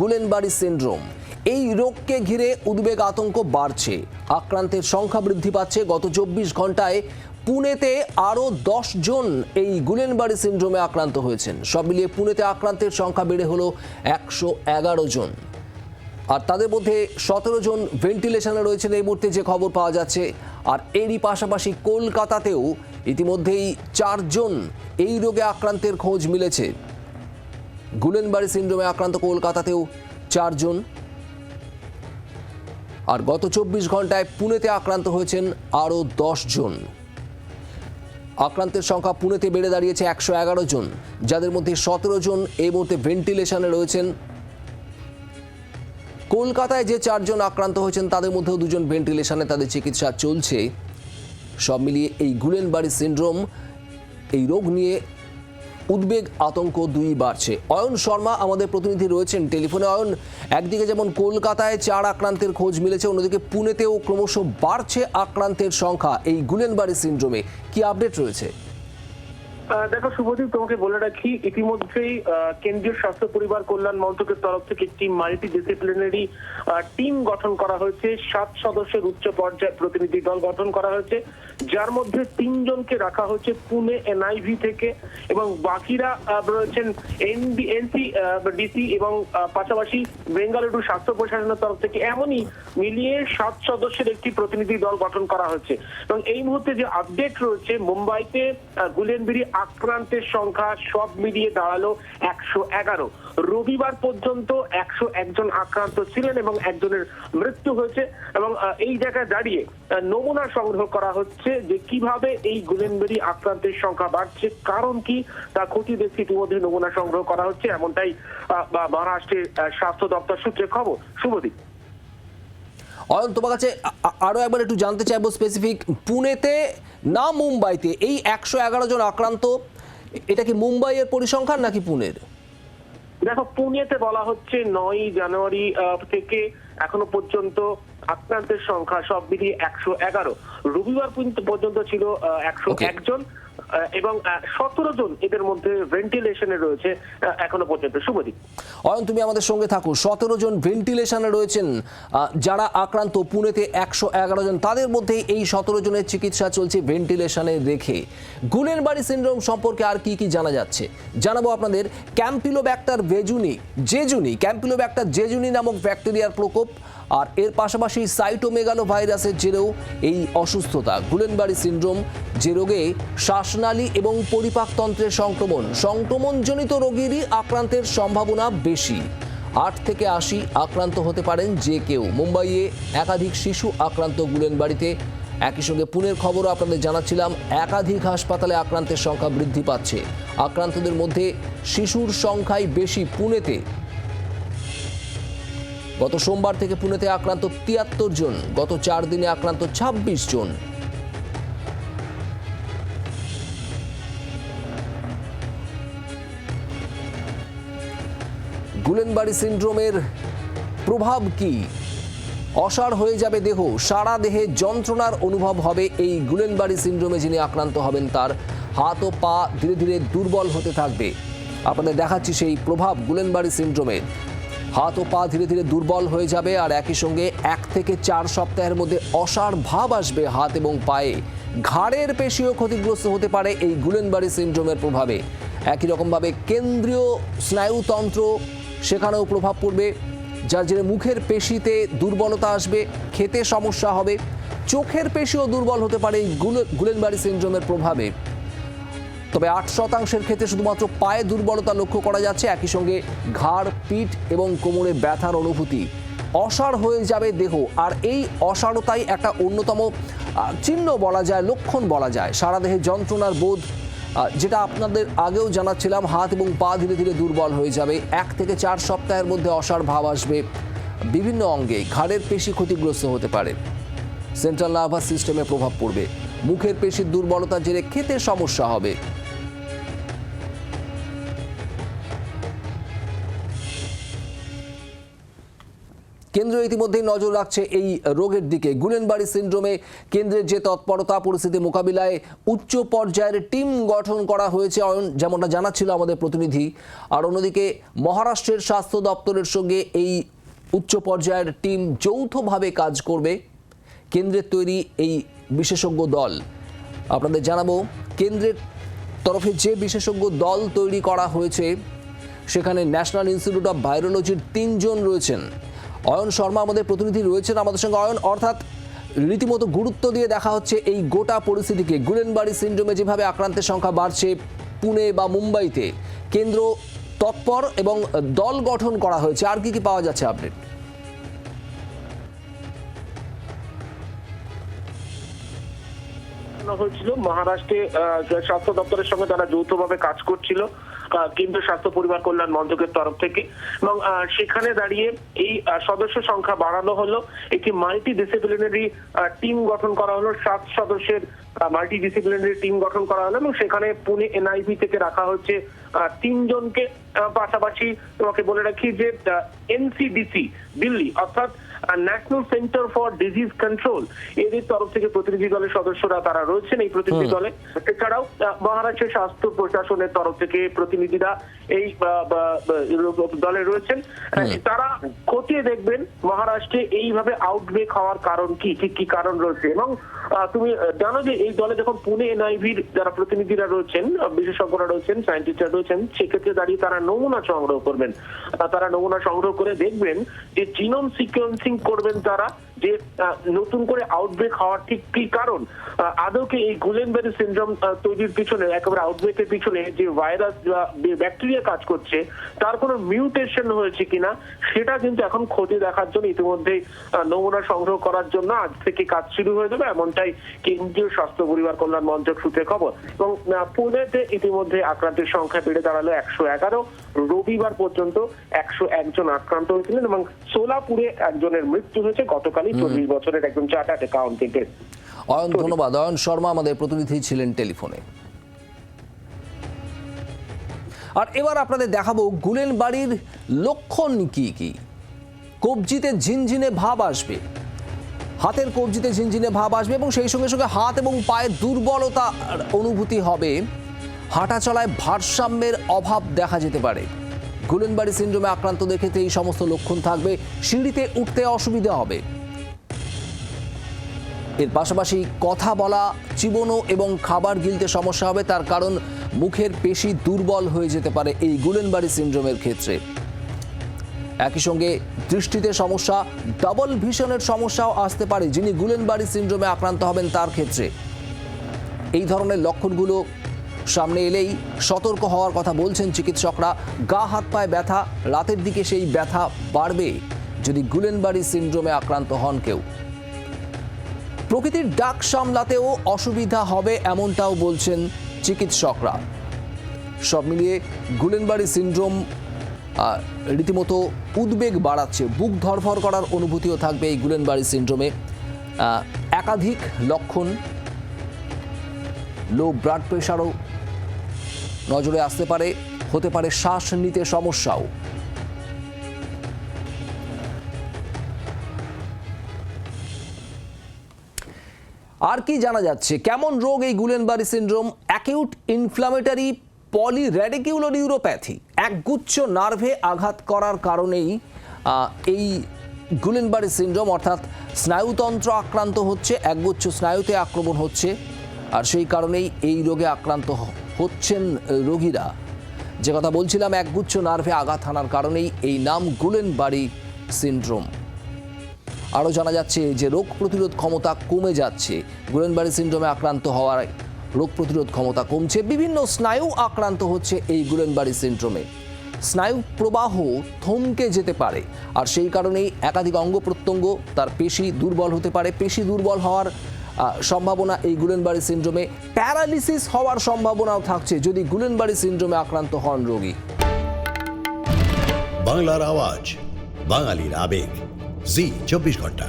গুলেনবাড়ি syndrome. এই রোগকে ঘিরে উদ্বেগ আতঙ্ক বাড়ছে। আক্রান্তের সংখ্যা বৃদ্ধি পাচ্ছে। গত চব্বিশ ঘন্টায় পুনেতে আরও দশ জন এই গুলেনবাড়ি সিন্ড্রোমে আক্রান্ত হয়েছেন। সব মিলিয়ে পুনেতে আক্রান্তের সংখ্যা বেড়ে হলো একশো এগারো জন। আর তাদের মধ্যে সতেরো জন ভেন্টিলেশনে রয়েছেন এই মুহূর্তে যে খবর পাওয়া যাচ্ছে। আর এরই পাশাপাশি কলকাতাতেও ইতিমধ্যেই চারজন এই রোগে আক্রান্তের খোঁজ মিলেছে। গুলেনবাড়ি সিন্ড্রোমে আক্রান্ত কলকাতাতেও চারজন। আর গত চব্বিশ ঘন্টায় পুনেতে আক্রান্ত হয়েছেন আরও জন আক্রান্তের সংখ্যা পুনেতে বেড়ে দাঁড়িয়েছে একশো এগারো জন, যাদের মধ্যে সতেরো জন এই মুহূর্তে ভেন্টিলেশনে রয়েছেন। কলকাতায় যে চারজন আক্রান্ত হয়েছেন, তাদের মধ্যেও দুজন ভেন্টিলেশনে তাদের চিকিৎসা চলছে। সব মিলিয়ে এই গুলেনবাড়ি সিন্ড্রোম এই রোগ নিয়ে উদ্বেগ, আতঙ্ক দুই বাড়ছে। অয়ন শর্মা আমাদের প্রতিনিধি রয়েছেন টেলিফোনে। অয়ন, একদিকে যেমন কলকাতায় চার আক্রান্তের খোঁজ মিলেছে, অন্যদিকে পুনেতেও ক্রমশ বাড়ছে আক্রান্তের সংখ্যা। এই গুলেনবাড়ি সিন্ড্রোমে কি আপডেট রয়েছে? দেখো শুভদীপ, তোমাকে বলে রাখি, ইতিমধ্যেই কেন্দ্রীয় স্বাস্থ্য পরিবার কল্যাণ মন্ত্রকের তরফ থেকে একটি মাল্টি ডিসিপ্লিনারি টিম গঠন করা হয়েছে। সাত সদস্যের উচ্চ পর্যায়ের প্রতিনিধি দল গঠন করা হয়েছে। যার মধ্যে তিনজনকে রাখা হয়েছে পুনে এনআইভি থেকে এবং বাকিরা রয়েছেন এনডি এনসি ডিসি এবং পাশাপাশি বেঙ্গালুরু স্বাস্থ্য প্রশাসনের তরফ থেকে এমনই মিলিয়ে সাত সদস্যের একটি প্রতিনিধি দল গঠন করা হয়েছে। এবং এই মুহূর্তে যে আপডেট রয়েছে, মুম্বাইতে গুলেনবিরি আক্রান্তের সংখ্যা সব মিলিয়ে দাঁড়াল একশো এগারো। রবিবার পর্যন্ত একশো একজন আক্রান্ত ছিলেন এবং একজনের মৃত্যু হয়েছে এবং এই জায়গায় দাঁড়িয়ে নমুনা সংগ্রহ করা হচ্ছে যে কীভাবে এই গুলেনবেরি আক্রান্তের সংখ্যা বাড়ছে, কারণ কি? তা ক্ষতি দেখতে ইতিমধ্যে নমুনা সংগ্রহ করা হচ্ছে, এমনটাই মহারাষ্ট্রের স্বাস্থ্য দপ্তর সূত্রে খবর। শুভদীপ। অয়ন তোমার কাছে আ- আ- একবার একটু জানতে চাইব স্পেসিফিক পুনেতে না মুম্বাইতে এই একশো এগারো জন আক্রান্ত এটা কি মুম্বাইয়ের পরিসংখ্যান নাকি পুনের? দেখো পুনেতে বলা হচ্ছে নয় জানুয়ারি থেকে এখনও পর্যন্ত আক্রান্তের সংখ্যা সব মিলিয়ে একশো এগারো। রবিবার পর্যন্ত- পর্যন্ত ছিল একশো একজন এবং সতেরো জন এদের মধ্যে ভেন্টিলেশনে রয়েছে এখনও পর্যন্ত। শুভদীপ অয়ন, তুমি আমাদের সঙ্গে থাকো। সতেরো জন ভেন্টিলেশনে রয়েছেন যারা আক্রান্ত পুনেতে একশো এগারো জন। তাদের মধ্যে এই সতেরো জনের চিকিৎসা চলছে ভেন্টিলেশনে রেখে। গুলেনবাড়ি সিন্ড্রোম সম্পর্কে আর কি কি জানা যাচ্ছে? জানাব আপনাদের, ক্যাম্পিলোব্যাক্টার ভেজুনি, জেজুনি, ক্যাম্পিলোব্যাক্টার জেজুনি নামক ব্যাকটেরিয়ার প্রকোপ, আর এর পাশাপাশি সাইটোমেগালো ভাইরাসের জেরেও এই অসুস্থতা। গুলেনবাড়ি সিন্ড্রোম যে রোগে শ্বাসনালী এবং পরিপাকতন্ত্রের সংক্রমণ, সংক্রমণজনিত রোগীরই আক্রান্তের সম্ভাবনা বেশি। আট থেকে আশি আক্রান্ত হতে পারেন যে কেউ। মুম্বাইয়ে একাধিক শিশু আক্রান্ত গুলেনবাড়িতে। একই সঙ্গে পুনের খবরও আপনাদের জানাচ্ছিলাম, একাধিক হাসপাতালে আক্রান্তের সংখ্যা বৃদ্ধি পাচ্ছে। আক্রান্তদের মধ্যে শিশুর সংখ্যাই বেশি পুনেতে। গত সোমবার থেকে পুনেতে আক্রান্ত তিয়াত্তর জন, গত চার দিনে আক্রান্ত ২৬ জন। গুলেনবাড়ি সিন্ড্রোমের প্রভাব কি? অসাড় হয়ে যাবে দেহ সারা দেহে যন্ত্রণার অনুভব হবে এই গুলেনবাড়ি সিন্ড্রোমে যিনি আক্রান্ত হবেন তার হাত ও পা ধীরে ধীরে দুর্বল হতে থাকবে। আপনাদের দেখাচ্ছি সেই প্রভাব গুলেনবাড়ি সিন্ড্রোমের হাত ও পা ধীরে ধীরে দুর্বল হয়ে যাবে আর একই সঙ্গে এক থেকে চার সপ্তাহের মধ্যে অসাড় ভাব আসবে হাত এবং পায়ে। ঘাড়ের পেশিও ক্ষতিগ্রস্ত হতে পারে এই গুলেনবাড়ি সিন্ড্রোমের প্রভাবে। একই রকমভাবে কেন্দ্রীয় স্নায়ুতন্ত্র সেখানেও প্রভাব পড়বে, যার জেরে মুখের পেশিতে দুর্বলতা আসবে, খেতে সমস্যা হবে, চোখের পেশিও দুর্বল হতে পারে এই গুলে- গুলেনবাড়ি সিন্ড্রোমের প্রভাবে। তবে আট শতাংশের ক্ষেত্রে শুধুমাত্র পায়ে দুর্বলতা লক্ষ্য করা যাচ্ছে, একই সঙ্গে ঘাড়, পিঠ এবং কোমরে ব্যথার অনুভূতি। অসাড় হয়ে যাবে দেহ, আর এই অসাড়তাই একটা অন্যতম চিহ্ন বলা যায়, লক্ষণ বলা যায়। সারা দেহে যন্ত্রণার বোধ যেটা আপনাদের আগেও জানাচ্ছিলাম, হাত এবং পা ধীরে ধীরে দুর্বল হয়ে যাবে। এক থেকে চার সপ্তাহের মধ্যে অসার ভাব আসবে বিভিন্ন অঙ্গে। ঘাড়ের পেশি ক্ষতিগ্রস্ত হতে পারে। সেন্ট্রাল নার্ভাস সিস্টেমে প্রভাব পড়বে। মুখের পেশির দুর্বলতার জেরে খেতে সমস্যা হবে। কেন্দ্র ইতিমধ্যেই নজর রাখছে এই রোগের দিকে। গুলেনবাড়ি সিন্ড্রোমে কেন্দ্রের যে তৎপরতা, পরিস্থিতি মোকাবিলায় উচ্চ পর্যায়ের টিম গঠন করা হয়েছে যেমনটা জানাচ্ছিল আমাদের প্রতিনিধি। আর অন্যদিকে মহারাষ্ট্রের স্বাস্থ্য দপ্তরের সঙ্গে এই উচ্চ পর্যায়ের টিম যৌথভাবে কাজ করবে। কেন্দ্রের তৈরি এই বিশেষজ্ঞ দল। আপনাদের জানাব, কেন্দ্রের তরফে যে বিশেষজ্ঞ দল তৈরি করা হয়েছে, সেখানে ন্যাশনাল ইনস্টিটিউট অফ ভাইরোলজির তিনজন রয়েছেন। অয়ন শর্মা আমাদের প্রতিনিধি রয়েছেন আমাদের সঙ্গে। অয়ন, অর্থাৎ রীতিমতো গুরুত্ব দিয়ে দেখা হচ্ছে এই গোটা পরিস্থিতিকে। গুলেনবাড়ি সিন্ড্রোমে যেভাবে আক্রান্তের সংখ্যা বাড়ছে পুনে বা মুম্বাইতে, কেন্দ্র তৎপর এবং দল গঠন করা হয়েছে। আর কি কি পাওয়া যাচ্ছে আপডেট? হয়েছিল মহারাষ্ট্রে স্বাস্থ্য দপ্তরের সঙ্গে তারা যৌথভাবে কাজ করছিল। কেন্দ্রীয় স্বাস্থ্য পরিবার কল্যাণ মন্ত্রকের তরফ থেকে। এবং সেখানে দাঁড়িয়ে এই সদস্য সংখ্যা বাড়ানো হলো। একটি মাল্টি ডিসিপ্লিনারি টিম গঠন করা হলো। সাত সদস্যের মাল্টি ডিসিপ্লিনারি টিম গঠন করা হলো এবং সেখানে পুনে এনআইভি থেকে রাখা হচ্ছে তিনজনকে পাশাপাশি তোমাকে বলে রাখি যে এনসিডিসি দিল্লি অর্থাৎ national centre for disease control এদের তরফ থেকে প্রতিনিধি দলের সদস্যরা তারা রয়েছেন এই প্রতিনিধি দলে। এছাড়াও মহারাষ্ট্রের স্বাস্থ্য প্রশাসনের তরফ থেকে প্রতিনিধিরা এই দলে রয়েছেন। তারা খতিয়ে দেখবেন মহারাষ্ট্রে এইভাবে আউটব্রেক হওয়ার কারণ কি ঠিক কি কারণ রয়েছে। এবং তুমি জানো যে এই দলে যখন পুনে এনআইভির যারা প্রতিনিধিরা রয়েছেন, বিশেষজ্ঞরা রয়েছেন সায়েন্টিস্টরা রয়েছেন, সেক্ষেত্রে দাঁড়িয়ে তারা নমুনা সংগ্রহ করবেন। তারা নমুনা সংগ্রহ করে দেখবেন যে জিনোম সিকোয়েন্সিং করবেন তারা। যে নতুন করে আউটব্রেক হওয়ার ঠিক কি কারণ? আহ, আদৌ কি এই গুলেনবেরি সিন্ড্রোম তৈরির পিছনে একেবারে আউটব্রেকের পিছনে যে ভাইরাস ব্যাকটেরিয়া কাজ করছে তার কোনো মিউটেশন হয়েছে কিনা সেটা কিন্তু এখন খোঁজে দেখার জন্য ইতিমধ্যেই আহ, নমুনা সংগ্রহ করার জন্য আজ থেকে কাজ শুরু হয়ে যাবে এমনটাই কেন্দ্রীয় স্বাস্থ্য পরিবার কল্যাণ মন্ত্রক সূত্রে খবর। এবং পুনেতে ইতিমধ্যে আক্রান্তের সংখ্যা বেড়ে দাঁড়াল একশো এগারো রবিবার পর্যন্ত একশো একজন আক্রান্ত হয়েছিলেন এবং সোলাপুরে একজনের মৃত্যু হয়েছে গতকালই চল্লিশ বছরের একজন চার্টার্ড অ্যাকাউন্টেন্টের। অয়ন ধন্যবাদ। অয়ন শর্মা আমাদের প্রতিনিধি ছিলেন টেলিফোনে। আর এবার আপনাদের দেখাবো গুলেন বাড়ির লক্ষণ কি কি? কবজিতে ঝিনঝিনে ভাব আসবে। হাতের কবজিতে ঝিনঝিনে ভাব আসবে এবং সেই সঙ্গে সঙ্গে হাত এবং পায়ের দুর্বলতা অনুভূতি হবে। হাঁটা চলায় ভারসাম্যের অভাব দেখা যেতে পারে। গুলেন গুলেনবাড়ি সিন্ড্রোমে আক্রান্তদের ক্ষেত্রে এই সমস্ত লক্ষণ থাকবে। সিঁড়িতে উঠতে অসুবিধা হবে। এর পাশাপাশি কথা বলা, চিবনো এবং খাবার গিলতে সমস্যা হবে, তার কারণ মুখের পেশি দুর্বল হয়ে যেতে পারে এই গুলেনবাড়ি সিন্ড্রোমের ক্ষেত্রে। একই সঙ্গে দৃষ্টিতে সমস্যা, ডাবল ভিশনের সমস্যাও আসতে পারে, যিনি গুলেনবাড়ি সিন্ড্রোমে আক্রান্ত হবেন তার ক্ষেত্রে। এই ধরনের লক্ষণগুলো সামনে এলেই সতর্ক হওয়ার কথা বলছেন চিকিৎসকরা। গা, হাত, পায়ে ব্যথা, রাতের দিকে সেই ব্যথা বাড়বে যদি গুলেনবাড়ি সিন্ড্রোমে আক্রান্ত হন কেউ। প্রকৃতির ডাক সামলাতেও অসুবিধা হবে এমনটাও বলছেন চিকিৎসকরা। সব মিলিয়ে গুলেনবাড়ি সিন্ড্রোম রীতিমতো উদ্বেগ বাড়াচ্ছে। বুক ধরফর করার অনুভূতিও থাকবে এই গুলেনবাড়ি সিন্ড্রোমে। একাধিক লক্ষণ, লো ব্লাড প্রেশারও নজরে আসতে পারে, হতে পারে শ্বাস নিতে সমস্যাও। আর কি জানা যাচ্ছে? কেমন রোগ এই Guillain Barre syndrome? Acute inflammatory polyradiculoneuropathy. একগুচ্ছ নার্ভে আঘাত করার কারণেই এই গুলেনবারি সিন্ড্রোম, অর্থাৎ স্নায়ুতন্ত্র আক্রান্ত হচ্ছে, একগুচ্ছ স্নায়ুতে আক্রমণ হচ্ছে, আর সেই কারণেই এই রোগে আক্রান্ত হচ্ছেন রোগীরা। যে কথা বলছিলাম, একগুচ্ছ নার্ভে আঘাত হানার কারণেই এই নাম গুলেনবারি সিন্ড্রোম। আরও জানা যাচ্ছে যে রোগ প্রতিরোধ ক্ষমতা কমে যাচ্ছে। গুলেনবারি সিন্ড্রোমে আক্রান্ত হওয়ার রোগ প্রতিরোধ ক্ষমতা কমছে। বিভিন্ন স্নায়ু আক্রান্ত হচ্ছে এই গুলেনবারি সিন্ড্রোমে। স্নায়ু প্রবাহ থমকে যেতে পারে, আর সেই কারণেই একাধিক অঙ্গ প্রত্যঙ্গ তার পেশি দুর্বল হতে পারে। পেশি দুর্বল হওয়ার সম্ভাবনা এই গুলেনবারি সিন্ড্রোমে। প্যারালিসিস হওয়ার সম্ভাবনাও থাকছে যদি গুলেনবারি সিন্ড্রোমে আক্রান্ত হন রোগী। বাংলার আওয়াজ, বাঙালির আবেগ। জি চব্বিশ ঘণ্টা।